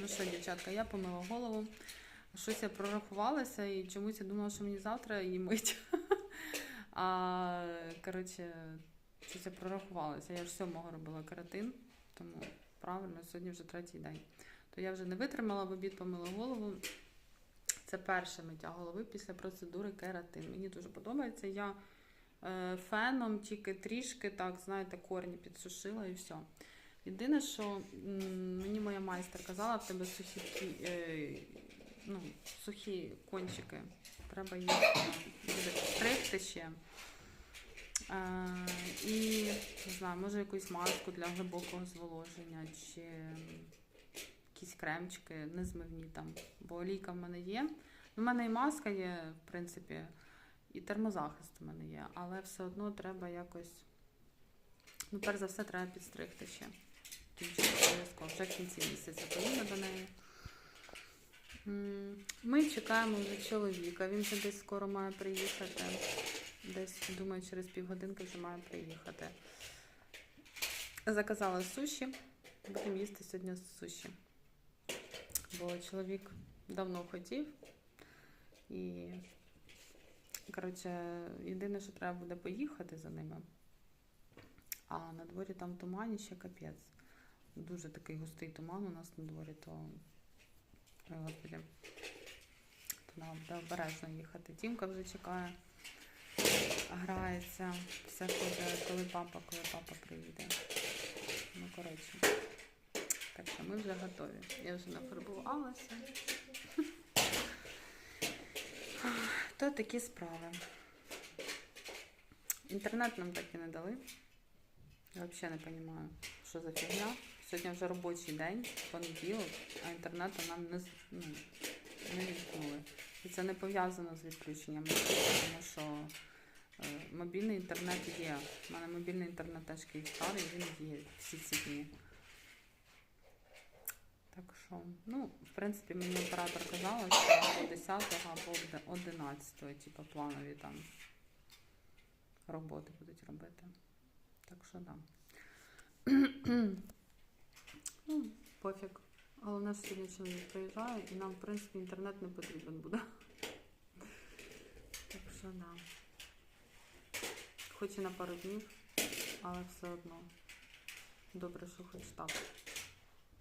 Ну що, дівчатка, я помила голову. Щось я прорахувалася і чомусь я думала, що мені завтра її мить. А коротше, щось я прорахувалася. Я ж сьомого робила каратин, тому правильно, сьогодні вже третій день. То я вже не витримала в обід, помила голову. Це перше миття голови після процедури кератин. Мені дуже подобається. Я е, феном тільки трішки, так, знаєте, корні підсушила і все. Єдине, що мені моя майстер казала, в тебе сухі, е, ну, сухі кончики. Треба їх стригти ще. Е, і не знаю, може якусь маску для глибокого зволоження, чи якісь кремчики незмивні там. Бо олійка в мене є. У мене і маска є, в принципі, і термозахист у мене є, але все одно треба якось. Ну, перш за все, треба підстригти ще. Обов'язково. Вже в кінці місяця поїду до неї. Ми чекаємо вже чоловіка. Він вже десь скоро має приїхати. Десь, думаю, через півгодинки вже має приїхати. Заказала суші. Будемо їсти сьогодні суші. Бо чоловік давно хотів. І, коротше, єдине, що треба буде поїхати за ними. А на дворі там тумані ще капець. Дуже такий густий туман у нас на дворі, то Ой, господи. То нам буде обережно їхати. Тімка вже чекає, грається, все ходить, коли папа, коли папа приїде. Ну, коротше. Так що ми вже готові. Я вже нафарбувалася. То такі справи. Інтернет нам так і не дали. Я взагалі не розумію, що за фігня. Сьогодні вже робочий день, понеділок, а інтернету нам не, ну, не вімкнули. І це не пов'язано з відключенням, тому що е, мобільний інтернет є. У мене мобільний інтернет теж і він є всі ці дні. Так що, ну, в принципі, мені оператор казала, що або 10 або 11, типу, планові там роботи будуть робити. Так що да. пофіг. Головне, що сьогодні чоловік приїжджає, і нам, в принципі, інтернет не потрібен буде. Так що да. Хоч і на пару днів, але все одно. Добре, що хоч так.